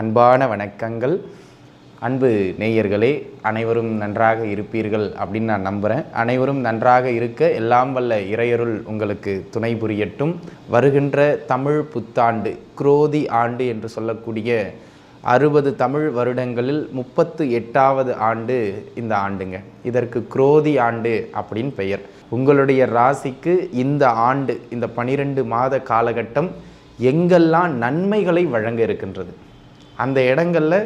அன்பான வணக்கங்கள். அன்பு நேயர்களே அனைவரும் நன்றாக இருப்பீர்கள் அப்படின்னு நான் நம்புகிறேன் அனைவரும் நன்றாக இருக்க எல்லாம் வல்ல இறையருள் உங்களுக்கு துணை புரியட்டும். வருகின்ற தமிழ் புத்தாண்டு குரோதி ஆண்டு என்று சொல்லக்கூடிய அறுபது தமிழ் வருடங்களில் முப்பத்து எட்டாவது ஆண்டு இந்த ஆண்டுங்க. இதற்கு குரோதி ஆண்டு அப்படின்னு பெயர். உங்களுடைய ராசிக்கு இந்த ஆண்டு இந்த பனிரெண்டு மாத காலகட்டம் எங்கெல்லாம் நன்மைகளை வழங்க இருக்கின்றது? அந்த இடங்களில்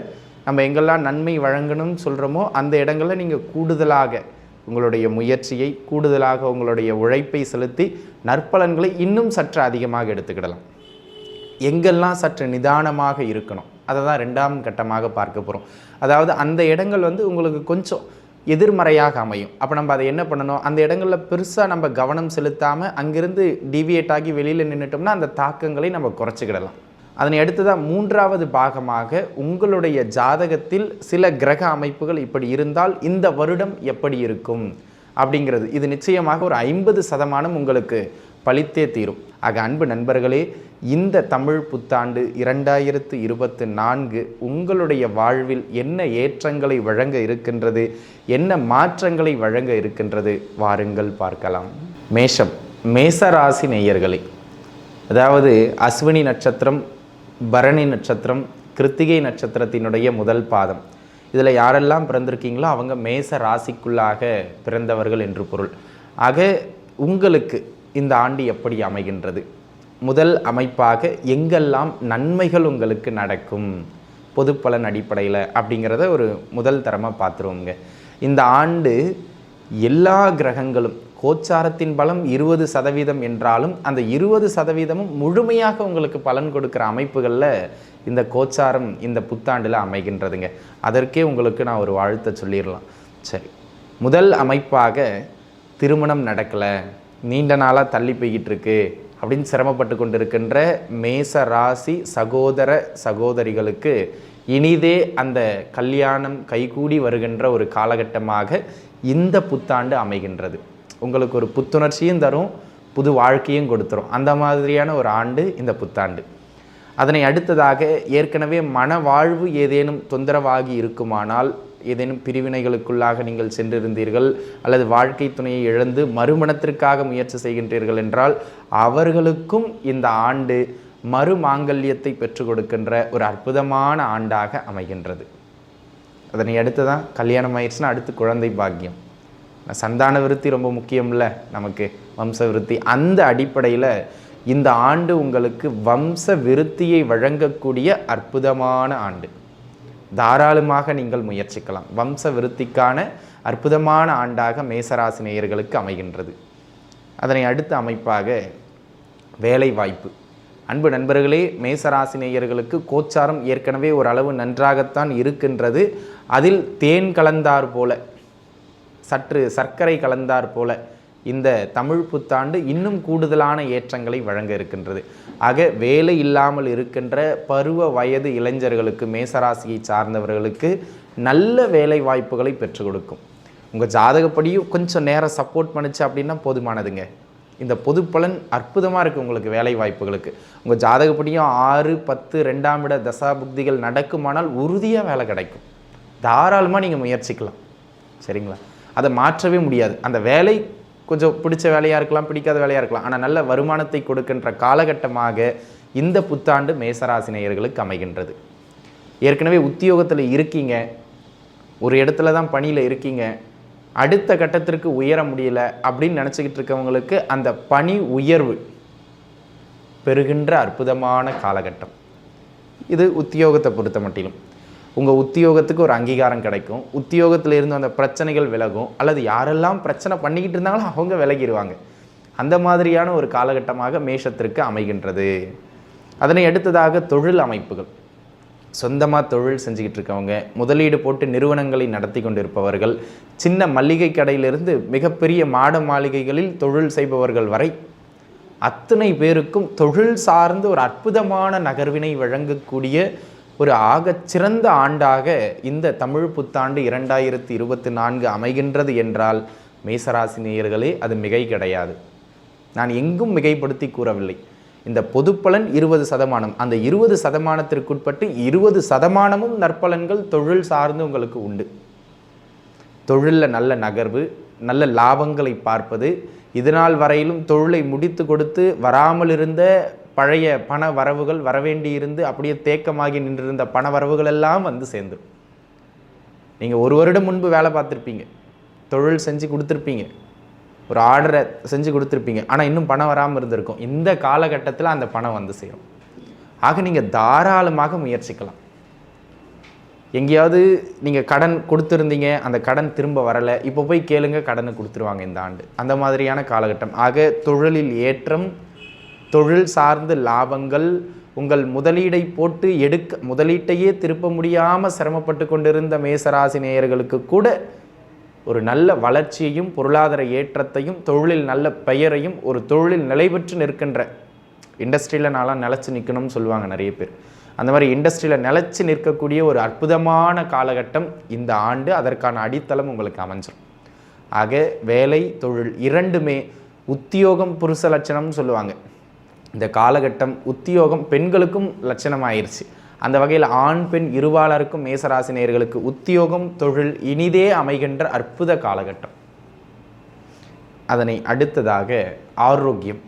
நம்ம எங்கெல்லாம் நன்மை வழங்கணும்னு சொல்கிறோமோ அந்த இடங்களில் நீங்கள் கூடுதலாக உங்களுடைய முயற்சியை கூடுதலாக உங்களுடைய உழைப்பை செலுத்தி நற்பலன்களை இன்னும் சற்று அதிகமாக எடுத்துக்கிடலாம். எங்கெல்லாம் சற்று நிதானமாக இருக்கணும் அதை தான் ரெண்டாம் கட்டமாக பார்க்க போகிறோம் அதாவது அந்த இடங்கள் வந்து உங்களுக்கு கொஞ்சம் எதிர்மறையாக அமையும். அப்போ நம்ம அதை என்ன பண்ணணும்? அந்த இடங்களில் பெருசாக நம்ம கவனம் செலுத்தாமல் அங்கிருந்து டிவியேட் ஆகி வெளியில் நின்றுட்டோம்னா அந்த தாக்கங்களை நம்ம குறைச்சிக்கிடலாம். அதனை அடுத்ததாக மூன்றாவது பாகமாக உங்களுடைய ஜாதகத்தில் சில கிரக அமைப்புகள் இப்படி இருந்தால் இந்த வருடம் எப்படி இருக்கும்? அப்படிங்கிறது. இது நிச்சயமாக ஒரு ஐம்பது சதமானம் உங்களுக்கு பழித்தே தீரும். ஆக அன்பு நண்பர்களே இந்த தமிழ் புத்தாண்டு இரண்டாயிரத்து இருபத்து நான்கு உங்களுடைய வாழ்வில் என்ன ஏற்றங்களை வழங்க இருக்கின்றது? என்ன மாற்றங்களை வழங்க இருக்கின்றது? வாருங்கள் பார்க்கலாம். மேஷம். மேசராசி நேயர்களே அதாவது அஸ்வினி நட்சத்திரம் பரணி நட்சத்திரம் கிருத்திகை நட்சத்திரத்தினுடைய முதல் பாதம். இதில் யாரெல்லாம் பிறந்திருக்கீங்களோ அவங்க மேச ராசிக்குள்ளாக பிறந்தவர்கள் என்று பொருள். ஆக உங்களுக்கு இந்த ஆண்டு எப்படி அமைகின்றது? முதல் அமைப்பாக எங்கெல்லாம் நன்மைகள் உங்களுக்கு நடக்கும்? பொது பலன் அடிப்படையில் அப்படிங்கிறத ஒரு முதல் தரமாக பார்த்துருவோங்க இந்த ஆண்டு எல்லா கிரகங்களும் கோச்சாரத்தின் பலம் இருபது சதவீதம் என்றாலும் அந்த இருபது சதவீதமும் முழுமையாக உங்களுக்கு பலன் கொடுக்குற அமைப்புகளில் இந்த கோச்சாரம் இந்த புத்தாண்டில் அமைகின்றதுங்க. அதற்கே உங்களுக்கு நான் ஒரு வாழ்த்தை சொல்லிடலாம். சரி. முதல் அமைப்பாக திருமணம் நடக்கலை. நீண்ட நாளாக தள்ளி போய்கிட்டு இருக்கு அப்படின்னு சிரமப்பட்டு கொண்டிருக்கின்ற மேச ராசி சகோதர சகோதரிகளுக்கு இனிதே அந்த கல்யாணம் கைகூடி வருகின்ற ஒரு காலகட்டமாக இந்த புத்தாண்டு அமைகின்றது. உங்களுக்கு ஒரு புத்துணர்ச்சியும் தரும் புது வாழ்க்கையும் கொடுத்துரும். அந்த மாதிரியான ஒரு ஆண்டு இந்த புத்தாண்டு. அதனை அடுத்ததாக ஏற்கனவே மன வாழ்வு ஏதேனும் தொந்தரவாகி இருக்குமானால் ஏதேனும் பிரிவினைகளுக்குள்ளாக நீங்கள் சென்றிருந்தீர்கள் அல்லது வாழ்க்கை துணையை இழந்து மறுமணத்திற்காக முயற்சி செய்கின்றீர்கள் என்றால் அவர்களுக்கும் இந்த ஆண்டு மறுமாங்கல்யத்தை பெற்றுக் கொடுக்கின்ற ஒரு அற்புதமான ஆண்டாக அமைகின்றது. அதனை அடுத்து தான் கல்யாணம் ஆயிடுச்சுன்னா அடுத்து குழந்தை பாக்கியம். சந்தான விருத்தி ரொம்ப முக்கியம்ல நமக்கு வம்ச விருத்தி. அந்த அடிப்படையில் இந்த ஆண்டு உங்களுக்கு வம்ச விருத்தியை வழங்கக்கூடிய அற்புதமான ஆண்டு. தாராளமாக நீங்கள் முயற்சிக்கலாம். வம்ச விருத்திக்கான அற்புதமான ஆண்டாக மேசராசி நேயர்களுக்கு அமைகின்றது. அதனை அடுத்த அமைப்பாக வேலை வாய்ப்பு அன்பு நண்பர்களே மேசராசி நேயர்களுக்கு கோச்சாரம் ஏற்கனவே ஓரளவு நன்றாகத்தான் இருக்கின்றது. அதில் தேன் கலந்தார் போல சற்று சர்க்கரை கலந்தார் போல இந்த தமிழ் புத்தாண்டு இன்னும் கூடுதலான ஏற்றங்களை வழங்க இருக்கின்றது. ஆக வேலை இல்லாமல் இருக்கின்ற பருவ வயது இளைஞர்களுக்கு மேசராசியை சார்ந்தவர்களுக்கு நல்ல வேலை வாய்ப்புகளை பெற்றுக் கொடுக்கும். உங்கள் ஜாதகப்படியும் கொஞ்சம் நேரம் சப்போர்ட் பண்ணுச்சு அப்படின்னா போதுமானதுங்க. இந்த பொது பலன் அற்புதமாக இருக்குது உங்களுக்கு வேலை வாய்ப்புகளுக்கு. உங்கள் ஜாதகப்படியும் ஆறு பத்து ரெண்டாம் இட தசா புக்திகள் நடக்குமானால் உறுதியாக வேலை கிடைக்கும். தாராளமாக நீங்கள் முயற்சிக்கலாம். சரிங்களா? அதை மாற்றவே முடியாது. அந்த வேலை கொஞ்சம் பிடிச்ச வேலையாக இருக்கலாம் பிடிக்காத வேலையாக இருக்கலாம். ஆனால் நல்ல வருமானத்தை கொடுக்கின்ற காலகட்டமாக இந்த புத்தாண்டு மேசராசினியர்களுக்கு அமைகின்றது. ஏற்கனவே உத்தியோகத்தில் இருக்கீங்க. ஒரு இடத்துல தான் பணியில் இருக்கீங்க. அடுத்த கட்டத்திற்கு உயர முடியல அப்படின்னு நினச்சிக்கிட்டு இருக்கவங்களுக்கு அந்த பணி உயர்வு பெறுகின்ற அற்புதமான காலகட்டம். இது உத்தியோகத்தை பொறுத்த மட்டிலும். உங்கள் உத்தியோகத்துக்கு ஒரு அங்கீகாரம் கிடைக்கும். உத்தியோகத்தில் இருந்து அந்த பிரச்சனைகள் விலகும். அல்லது யாரெல்லாம் பிரச்சனை பண்ணிக்கிட்டு இருந்தாங்களோ அவங்க விலகிடுவாங்க அந்த மாதிரியான ஒரு காலகட்டமாக மேஷத்திற்கு அமைகின்றது. அதனை அடுத்ததாக தொழில் அமைப்புகள். சொந்தமாக தொழில் செஞ்சுக்கிட்டு இருக்கவங்க முதலீடு போட்டு நிறுவனங்களை நடத்தி கொண்டிருப்பவர்கள் சின்ன மளிகை கடையிலிருந்து மிகப்பெரிய மாட மாளிகைகளில் தொழில் செய்பவர்கள் வரை அத்தனை பேருக்கும் தொழில் சார்ந்து ஒரு அற்புதமான நகர்வினை வழங்கக்கூடிய ஒரு ஆகச்சிறந்த ஆண்டாக இந்த தமிழ் புத்தாண்டு இரண்டாயிரத்தி இருபத்தி நான்கு அமைகின்றது என்றால் மேசராசி நேயர்களே அது மிகை கிடையாது. நான் எங்கும் மிகைப்படுத்தி கூறவில்லை. இந்த பொதுப்பலன் இருபது சதமானம். அந்த இருபது சதமானத்திற்குட்பட்டு இருபது சதமானமும் நற்பலன்கள் தொழில் சார்ந்து உங்களுக்கு உண்டு. தொழிலில் நல்ல நகர்வு நல்ல லாபங்களை பார்ப்பது இதனால் வரையிலும் தொழிலை முடித்து கொடுத்து வராமல் இருந்த பழைய பண வரவுகள் வரவேண்டியிருந்து அப்படியே தேக்கமாகி நின்றிருந்த பண வரவுகள் எல்லாம் வந்து சேர்ந்துடும் நீங்கள் ஒரு வருடம் முன்பு வேலை பார்த்துருப்பீங்க. தொழில் செஞ்சு கொடுத்துருப்பீங்க. ஒரு ஆர்டரை செஞ்சு கொடுத்துருப்பீங்க. ஆனால் இன்னும் பணம் வராமல் இருந்திருக்கும். இந்த காலகட்டத்தில் அந்த பணம் வந்து சேரும். ஆக நீங்கள் தாராளமாக முயற்சிக்கலாம். எங்கேயாவது நீங்கள் கடன் கொடுத்துருந்தீங்க. அந்த கடன் திரும்ப வரலை. இப்போ போய் கேளுங்க. கடனை கொடுத்துருவாங்க இந்த ஆண்டு. அந்த மாதிரியான காலகட்டம். ஆக தொழிலில் ஏற்றம் தொழில் சார்ந்து லாபங்கள் உங்கள் முதலீடை போட்டு எடுக்க முதலீட்டையே திருப்ப முடியாமல் சிரமப்பட்டு கொண்டிருந்த மேசராசி நேயர்களுக்கு கூட ஒரு நல்ல வளர்ச்சியையும் பொருளாதார ஏற்றத்தையும் தொழிலில் நல்ல பெயரையும் ஒரு தொழிலில் நிலை பெற்று நிற்கின்ற இண்டஸ்ட்ரியில் நாளாக நிலச்சி நிற்கணும்னு சொல்லுவாங்க நிறைய பேர். அந்த மாதிரி இண்டஸ்ட்ரியில் நிலச்சி நிற்கக்கூடிய ஒரு அற்புதமான காலகட்டம் இந்த ஆண்டு. அதற்கான அடித்தளம் உங்களுக்கு அமைஞ்சிடும் ஆக வேலை தொழில் இரண்டுமே உத்தியோகம் புருஷ லட்சணம்னு சொல்லுவாங்க. இந்த காலகட்டம் உத்தியோகம் பெண்களுக்கும் லட்சணமாயிருச்சு. அந்த வகையில் ஆண் பெண் இருவாளருக்கும் மேசராசினியர்களுக்கு உத்தியோகம் தொழில் இனிதே அமைகின்ற அற்புத காலகட்டம். அதனை அடுத்ததாக ஆரோக்கியம்.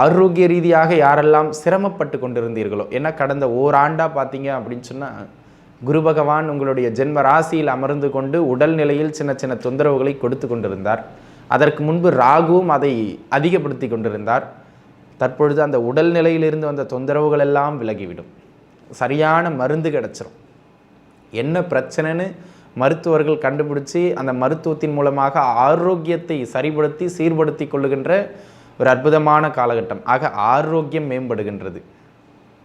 ஆரோக்கிய ரீதியாக யாரெல்லாம் சிரமப்பட்டு கொண்டிருந்தீர்களோ ஏன்னா கடந்த ஓராண்டாக பார்த்தீங்க அப்படின்னு சொன்னால் குரு பகவான் உங்களுடைய ஜென்ம ராசியில் அமர்ந்து கொண்டு உடல்நிலையில் சின்ன சின்ன தொந்தரவுகளை கொடுத்து கொண்டிருந்தார். அதற்கு முன்பு ராகுவும் அதை அதிகப்படுத்தி கொண்டிருந்தார். தற்பொழுது அந்த உடல்நிலையிலிருந்து வந்த தொந்தரவுகள் எல்லாம் விலகிவிடும். சரியான மருந்து கிடச்சிரும். என்ன பிரச்சனைன்னு மருத்துவர்கள் கண்டுபிடிச்சி அந்த மருத்துவத்தின் மூலமாக ஆரோக்கியத்தை சரிபடுத்தி சீர்படுத்தி கொள்ளுகின்ற ஒரு அற்புதமான காலகட்டம். ஆக ஆரோக்கியம் மேம்படுகின்றது.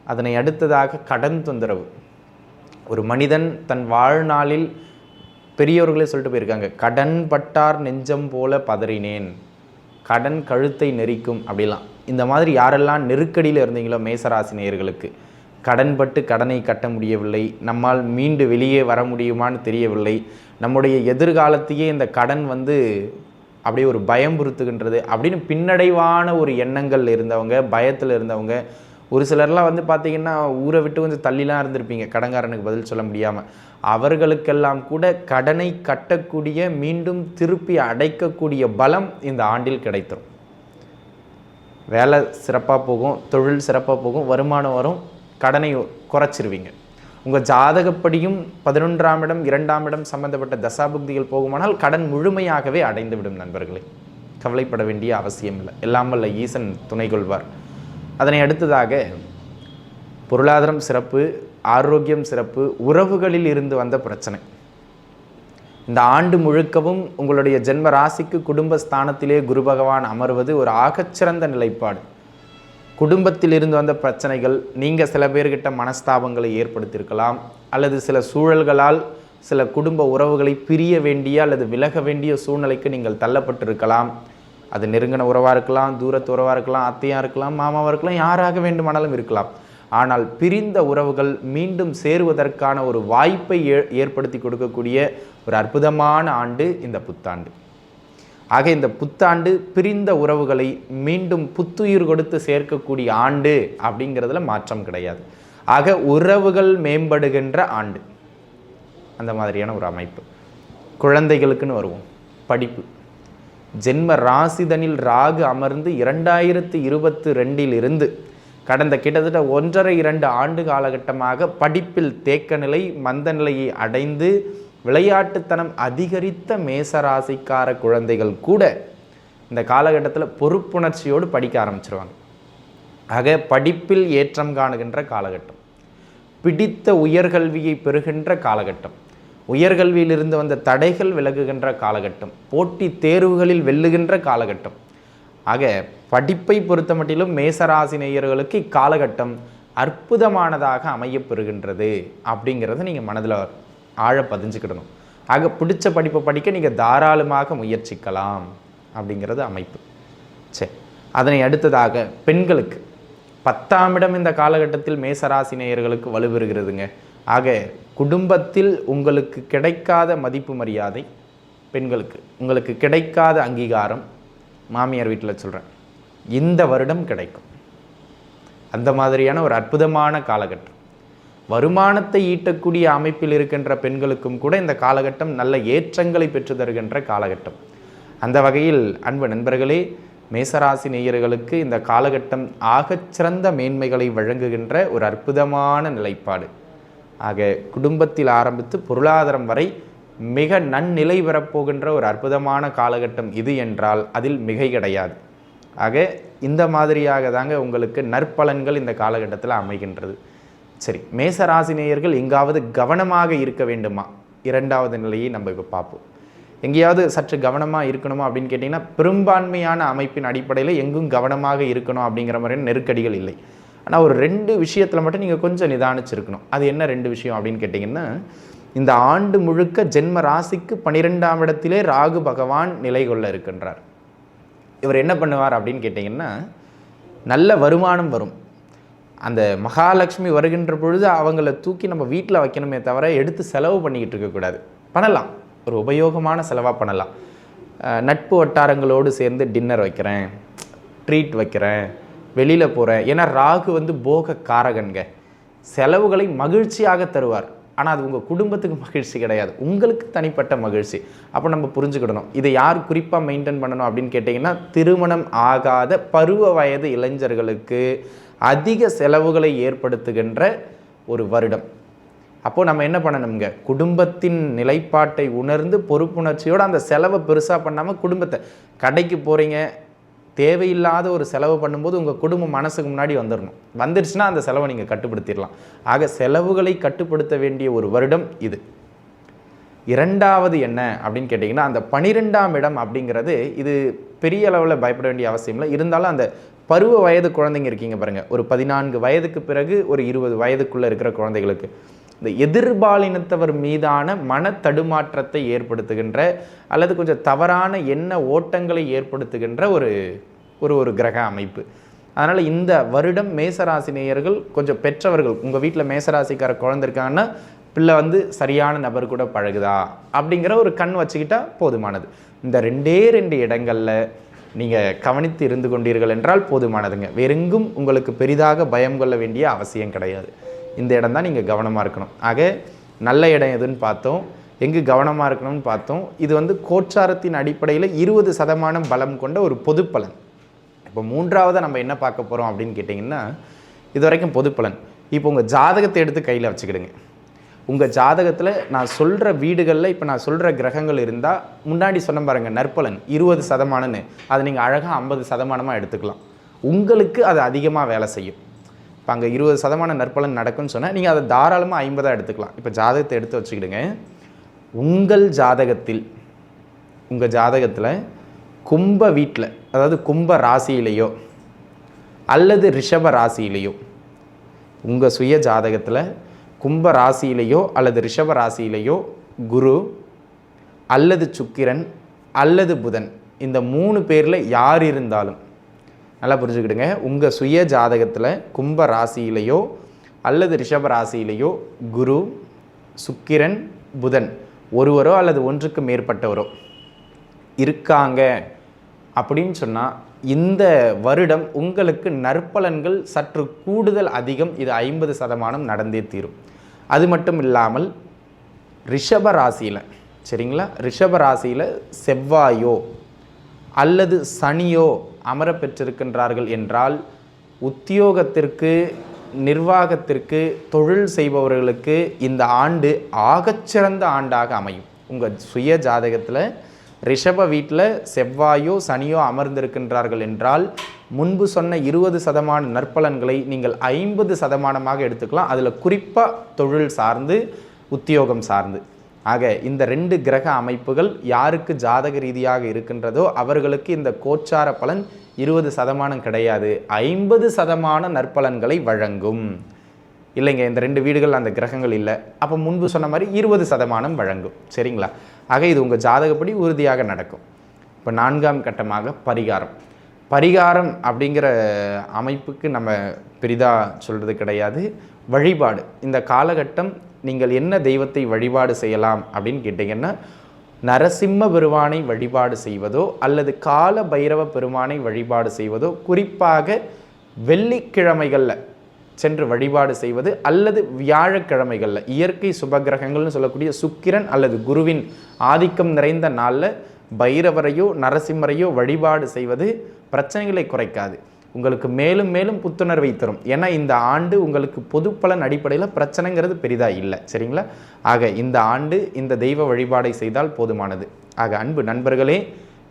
அதனை அடுத்ததாக கடன் தொந்தரவு. ஒரு மனிதன் தன் வாழ்நாளில் பெரியவர்களே சொல்லிட்டு போயிருக்காங்க கடன் பட்டார் நெஞ்சம் போல பதறினேன் கடன் கழுத்தை நெரிக்கும் அப்படிலாம். இந்த மாதிரி யாரெல்லாம் நெருக்கடியில் இருந்தீங்களோ மேசராசினியர்களுக்கு கடன்பட்டு கடனை கட்ட முடியவில்லை நம்மால் மீண்டு வெளியே வர முடியுமான்னு தெரியவில்லை நம்முடைய எதிர்காலத்தையே இந்த கடன் வந்து அப்படியே ஒரு பயம் பொறுத்துகின்றது அப்படின்னு பின்னடைவான ஒரு எண்ணங்கள் இருந்தவங்க பயத்தில் இருந்தவங்க ஒரு சிலர்லாம் வந்து பார்த்திங்கன்னா ஊரை விட்டு கொஞ்சம் தள்ளிலாம் இருந்திருப்பீங்க கடன்காரனுக்கு பதில் சொல்ல முடியாமல் அவர்களுக்கெல்லாம் கூட கடனை கட்டக்கூடிய மீண்டும் திருப்பி அடைக்கக்கூடிய பலம் இந்த ஆண்டில் கிடைத்தரும். வேலை சிறப்பாக போகும் தொழில் சிறப்பாக போகும் வருமானம் வரும் கடனை குறைச்சிருவீங்க. உங்கள் ஜாதகப்படியும் பதினொன்றாம் இடம் இரண்டாம் இடம் சம்பந்தப்பட்ட தசாபுக்திகள் போகுமானால் கடன் முழுமையாகவே அடைந்துவிடும் நண்பர்களே. கவலைப்பட வேண்டிய அவசியம் இல்லை. எல்லாம் ஈசன் துணை கொள்வார். அதனை அடுத்ததாக பொருளாதாரம் சிறப்பு ஆரோக்கியம் சிறப்பு உறவுகளில் இருந்து வந்த பிரச்சனை. இந்த ஆண்டு முழுக்கவும் உங்களுடைய ஜென்ம ராசிக்கு குடும்ப ஸ்தானத்திலே குரு பகவான் அமர்வது ஒரு ஆகச்சிறந்த நிலைப்பாடு. குடும்பத்தில் இருந்து வந்த பிரச்சனைகள் நீங்கள் சில பேர்கிட்ட மனஸ்தாபங்களை ஏற்படுத்தியிருக்கலாம் அல்லது சில சூழல்களால் சில குடும்ப உறவுகளை பிரிய வேண்டிய அல்லது விலக வேண்டிய சூழ்நிலைக்கு நீங்கள் தள்ளப்பட்டிருக்கலாம். அது நெருங்கின உறவாக இருக்கலாம் தூரத்து உறவாக இருக்கலாம் அத்தையாக இருக்கலாம் மாமாவாக இருக்கலாம் யாராக வேண்டுமானாலும் இருக்கலாம். ஆனால் பிரிந்த உறவுகள் மீண்டும் சேருவதற்கான ஒரு வாய்ப்பை ஏற்படுத்தி கொடுக்கக்கூடிய ஒரு அற்புதமான ஆண்டு இந்த புத்தாண்டு. ஆக இந்த புத்தாண்டு பிரிந்த உறவுகளை மீண்டும் புத்துயிர் கொடுத்து சேர்க்கக்கூடிய ஆண்டு அப்படிங்கிறதுல மாற்றம் கிடையாது. ஆக உறவுகள் மேம்படுகின்ற ஆண்டு. அந்த மாதிரியான ஒரு அமைப்பு. குழந்தைகளுக்குன்னு வருவோம். படிப்பு. ஜென்ம ராசிதனில் ராகு அமர்ந்து இரண்டாயிரத்து இருபத்து ரெண்டில் இருந்து கடந்த கிட்டத்தட்ட ஒன்றரை இரண்டு ஆண்டு காலகட்டமாக படிப்பில் தேக்க நிலை மந்த நிலையை அடைந்து விளையாட்டுத்தனம் அதிகரித்த மேசராசிக்கார குழந்தைகள் கூட இந்த காலகட்டத்தில் பொறுப்புணர்ச்சியோடு படிக்க ஆரம்பிச்சிருவாங்க. ஆக படிப்பில் ஏற்றம் காணுகின்ற காலகட்டம் பிடித்த உயர்கல்வியை பெறுகின்ற காலகட்டம் உயர்கல்வியிலிருந்து வந்த தடைகள் விலகுகின்ற காலகட்டம் போட்டி தேர்வுகளில் வெல்லுகின்ற காலகட்டம் ஆக படிப்பை பொறுத்த மட்டிலும் மேசராசி நேயர்களுக்கு இக்காலகட்டம் அற்புதமானதாக அமையப்பெறுகின்றது அப்படிங்கிறத நீங்கள் மனதில் ஆழ பதிஞ்சுக்கிடணும். ஆக பிடிச்ச படிப்பை படிக்க நீங்கள் தாராளமாக முயற்சிக்கலாம் அப்படிங்கிறது அமைப்பு. சரி அதனை அடுத்ததாக பெண்களுக்கு பத்தாம் இடம் இந்த காலகட்டத்தில் மேசராசி நேயர்களுக்கு வலுப்பெறுகிறதுங்க ஆக குடும்பத்தில் உங்களுக்கு கிடைக்காத மதிப்பு மரியாதை பெண்களுக்கு உங்களுக்கு கிடைக்காத அங்கீகாரம் மாமியார் வீட்டில் சொல்கிறேன் இந்த வருடம் கிடைக்கும். அந்த மாதிரியான ஒரு அற்புதமான காலகட்டம். வருமானத்தை ஈட்டக்கூடிய அமைப்பில் இருக்கின்ற பெண்களுக்கும் கூட இந்த காலகட்டம் நல்ல ஏற்றங்களை பெற்று தருகின்ற காலகட்டம். அந்த வகையில் அன்பு நண்பர்களே மேசராசி நேயர்களுக்கு இந்த காலகட்டம் ஆகச்சிறந்த மேன்மைகளை வழங்குகின்ற ஒரு அற்புதமான நிலைப்பாடு. ஆக குடும்பத்தில் ஆரம்பித்து பொருளாதாரம் வரை மிக நன்னிலை பெறப்போகின்ற ஒரு அற்புதமான காலகட்டம் இது என்றால் அதில் மிகை கிடையாது. ஆக இந்த மாதிரியாக தாங்க உங்களுக்கு நற்பலன்கள் இந்த காலகட்டத்தில் அமைகின்றது. சரி மேசராசினியர்கள் எங்காவது கவனமாக இருக்க வேண்டுமா? இரண்டாவது நிலையை நம்ம இப்போ பார்ப்போம். எங்கேயாவது சற்று கவனமாக இருக்கணுமா அப்படின்னு கேட்டிங்கன்னா பெரும்பான்மையான அமைப்பின் அடிப்படையில் எங்கும் கவனமாக இருக்கணும் அப்படிங்கிற மாதிரியான நெருக்கடிகள் இல்லை. ஆனால் ஒரு ரெண்டு விஷயத்தில் மட்டும் நீங்கள் கொஞ்சம் நிதானிச்சிருக்கணும். அது என்ன ரெண்டு விஷயம் அப்படின்னு கேட்டிங்கன்னா இந்த ஆண்டு முழுக்க ஜென்ம ராசிக்கு பன்னிரெண்டாம் இடத்திலே ராகு பகவான் நிலை கொள்ள இருக்கின்றார். இவர் என்ன பண்ணுவார் அப்படின்னு கேட்டிங்கன்னா நல்ல வருமானம் வரும். அந்த மகாலட்சுமி வருகின்ற பொழுது அவங்கள தூக்கி நம்ம வீட்டில் வைக்கணுமே தவிர எடுத்து செலவு பண்ணிக்கிட்டு இருக்கக்கூடாது பண்ணலாம். ஒரு உபயோகமான செலவாக பண்ணலாம். நட்பு வட்டாரங்களோடு சேர்ந்து டின்னர் வைக்கிறேன் ட்ரீட் வைக்கிறேன் வெளியில் போகிறேன் ஏன்னா ராகு வந்து போக காரகன்க செலவுகளை மகிழ்ச்சியாக தருவார். ஆனால் அது உங்கள் குடும்பத்துக்கு மகிழ்ச்சி கிடையாது. உங்களுக்கு தனிப்பட்ட மகிழ்ச்சி. அப்போ நம்ம புரிஞ்சுக்கிடணும். இதை யார் குறிப்பாக மெயின்டைன் பண்ணணும் அப்படின்னு கேட்டிங்கன்னா திருமணம் ஆகாத பருவ வயது இளைஞர்களுக்கு அதிக செலவுகளை ஏற்படுத்துகின்ற ஒரு வருடம். அப்போது நம்ம என்ன பண்ணணுங்க குடும்பத்தின் நிலைப்பாட்டை உணர்ந்து பொறுப்புணர்ச்சியோடு அந்த செலவை பெருசாக பண்ணாமல் குடும்பத்தை கடைக்கு போகிறீங்க தேவையில்லாத ஒரு செலவு பண்ணும்போது உங்கள் குடும்பம் மனசுக்கு முன்னாடி வந்துடணும் வந்துடுச்சுன்னா அந்த செலவை நீங்கள் கட்டுப்படுத்திடலாம். ஆக செலவுகளை கட்டுப்படுத்த வேண்டிய ஒரு வருடம் இது. இரண்டாவது என்ன அப்படின்னு கேட்டிங்கன்னா அந்த பனிரெண்டாம் இடம் அப்படிங்கிறது இது பெரிய அளவில் பயப்பட வேண்டிய அவசியம் இல்லை. இருந்தாலும் அந்த பருவ வயது குழந்தைங்க இருக்கீங்க பாருங்கள் ஒரு பதினான்கு வயதுக்கு பிறகு ஒரு இருபது வயதுக்குள்ளே இருக்கிற குழந்தைகளுக்கு. இந்த எதிர்பாலினத்தவர் மீதான மன தடுமாற்றத்தை ஏற்படுத்துகின்ற அல்லது கொஞ்சம் தவறான எண்ண ஓட்டங்களை ஏற்படுத்துகின்ற ஒரு ஒரு ஒரு கிரக அமைப்பு. அதனால் இந்த வருடம் மேசராசி நேயர்கள் கொஞ்சம் பெற்றவர்கள் உங்கள் வீட்டில் மேசராசிக்கார குழந்தை இருக்காங்கன்னா பிள்ளை வந்து சரியான நபர் கூட பழகுதா? அப்படிங்கிற ஒரு கண் வச்சுக்கிட்டா போதுமானது. இந்த ரெண்டே ரெண்டு இடங்களில் நீங்கள் கவனித்து இருந்து கொண்டீர்கள் என்றால் போதுமானதுங்க. வேறெங்கும் உங்களுக்கு பெரிதாக பயம் கொள்ள வேண்டிய அவசியம் கிடையாது. இந்த இடம் தான் நீங்கள் கவனமாக இருக்கணும். ஆக நல்ல இடம் எதுன்னு பார்த்தோம். எங்கு கவனமாக இருக்கணும்னு பார்த்தோம். இது வந்து கோச்சாரத்தின் அடிப்படையில் இருபது சதமானம் பலம் கொண்ட ஒரு பொது பலன் இப்போ மூன்றாவதாக நம்ம என்ன பார்க்க போகிறோம் அப்படின்னு கேட்டிங்கன்னா இது வரைக்கும் பொதுப்பலன். இப்போ உங்கள் ஜாதகத்தை எடுத்து கையில் வச்சுக்கிடுங்க. உங்கள் ஜாதகத்தில் நான் சொல்கிற வீடுகளில் இப்போ நான் சொல்கிற கிரகங்கள் இருந்தால் முன்னாடி சொன்ன பாருங்க நற்பலன் இருபது சதமானம்னு அதை நீங்கள் அழகாக ஐம்பது சதமானமாக எடுத்துக்கலாம். உங்களுக்கு அது அதிகமாக வேலை செய்யும். இப்போ அங்கே இருபது சதமான நற்பலன் நடக்கும்னு சொன்னால் நீங்கள் அதை தாராளமாக ஐம்பதாக எடுத்துக்கலாம். இப்போ ஜாதகத்தை எடுத்து வச்சுக்கிடுங்க. உங்கள் ஜாதகத்தில் உங்கள் ஜாதகத்தில் கும்ப வீட்டில் அதாவது கும்ப ராசியிலேயோ அல்லது ரிஷப ராசியிலேயோ உங்கள் சுய ஜாதகத்தில் கும்ப ராசியிலேயோ அல்லது ரிஷப ராசியிலேயோ குரு அல்லது சுக்கிரன் அல்லது புதன் இந்த மூணு பேரில் யார் இருந்தாலும் நல்லா புரிஞ்சுக்கிடுங்க. உங்கள் சுய ஜாதகத்தில் கும்ப ராசியிலேயோ அல்லது ரிஷப ராசியிலேயோ குரு சுக்கிரன் புதன் ஒருவரோ அல்லது ஒன்றுக்கு மேற்பட்டவரோ இருக்காங்க அப்படின்னு சொன்னால் இந்த வருடம் உங்களுக்கு நற்பலன்கள் சற்று கூடுதல் அதிகம். இது ஐம்பது சதமானம் நடந்தே தீரும். அது மட்டும் இல்லாமல் ரிஷப ராசியில் சரிங்களா? ரிஷப ராசியில் செவ்வாயோ அல்லது சனியோ அமர பெற்றிருக்கின்றார்கள் என்றால் உத்தியோகத்திற்கு நிர்வாகத்திற்கு தொழில் செய்பவர்களுக்கு இந்த ஆண்டு ஆகச்சிறந்த ஆண்டாக அமையும். உங்கள் சுய ஜாதகத்தில் ரிஷப வீட்டில் செவ்வாயோ சனியோ அமர்ந்திருக்கின்றார்கள் என்றால் முன்பு சொன்ன இருபது சதமான நற்பலன்களை நீங்கள் ஐம்பது சதமானமாக எடுத்துக்கலாம். அதில் குறிப்பாக தொழில் சார்ந்து உத்தியோகம் சார்ந்து. ஆக இந்த ரெண்டு கிரக அமைப்புகள் யாருக்கு ஜாதக ரீதியாக இருக்கின்றதோ அவர்களுக்கு இந்த கோச்சார பலன் இருபது சதமானம் கிடையாது. ஐம்பது சதமான நற்பலன்களை வழங்கும். இல்லைங்க இந்த ரெண்டு வீடுகள் அந்த கிரகங்கள் இல்லை. அப்போ முன்பு சொன்ன மாதிரி இருபது சதமானம் வழங்கும். சரிங்களா? ஆக இது உங்கள் ஜாதகப்படி உறுதியாக நடக்கும். இப்போ நான்காம் கட்டமாக பரிகாரம். பரிகாரம் அப்படிங்கிற அமைப்புக்கு நம்ம பெரிதாக சொல்கிறது கிடையாது. வழிபாடு. இந்த காலகட்டம் நீங்கள் என்ன தெய்வத்தை வழிபாடு செய்யலாம் அப்படின்னு கேட்டிங்கன்னா நரசிம்ம பெருமானை வழிபாடு செய்வதோ அல்லது கால பைரவ பெருமானை வழிபாடு செய்வதோ குறிப்பாக வெள்ளிக்கிழமைகளில் சென்று வழிபாடு செய்வது அல்லது வியாழக்கிழமைகளில் இயற்கை சுபகிரகங்கள்னு சொல்லக்கூடிய சுக்கிரன் அல்லது குருவின் ஆதிக்கம் நிறைந்த நாளில் பைரவரையோ நரசிம்மரையோ வழிபாடு செய்வது பிரச்சனைகளை குறைக்காது. உங்களுக்கு மேலும் மேலும் புத்துணர்வை தரும். ஏன்னா இந்த ஆண்டு உங்களுக்கு பொது பலன் அடிப்படையில் பிரச்சனைங்கிறது பெரிதாக இல்லை. சரிங்களா? ஆக இந்த ஆண்டு இந்த தெய்வ வழிபாடை செய்தால் போதுமானது. ஆக அன்பு நண்பர்களே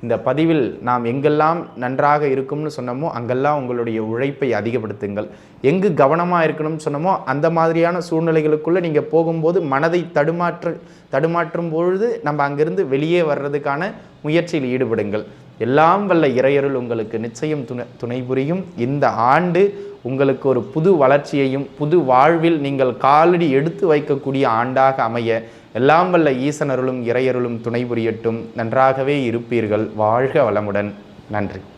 இந்த பதிவில் நாம் எங்கெல்லாம் நன்றாக இருக்கும்னு சொன்னோமோ அங்கெல்லாம் உங்களுடைய உழைப்பை அதிகப்படுத்துங்கள். எங்கு கவனமாக இருக்கணும்னு சொன்னோமோ அந்த மாதிரியான சூழ்நிலைகளுக்குள்ளே நீங்கள் போகும்போது மனதை தடுமாற்று தடுமாற்றும் பொழுது நம்ம அங்கிருந்து வெளியே வர்றதுக்கான முயற்சியில் ஈடுபடுங்கள். எல்லாம் வல்ல இறையருள் உங்களுக்கு நிச்சயம் துணை துணை புரியும். இந்த ஆண்டு உங்களுக்கு ஒரு புது வளர்ச்சியையும் புது வாழ்வில் நீங்கள் காலடி எடுத்து வைக்கக்கூடிய ஆண்டாக அமைய எல்லாம் வல்ல ஈசனருளும் இறையருளும் துணை புரியட்டும். நன்றாகவே இருப்பீர்கள். வாழ்க வளமுடன். நன்றி.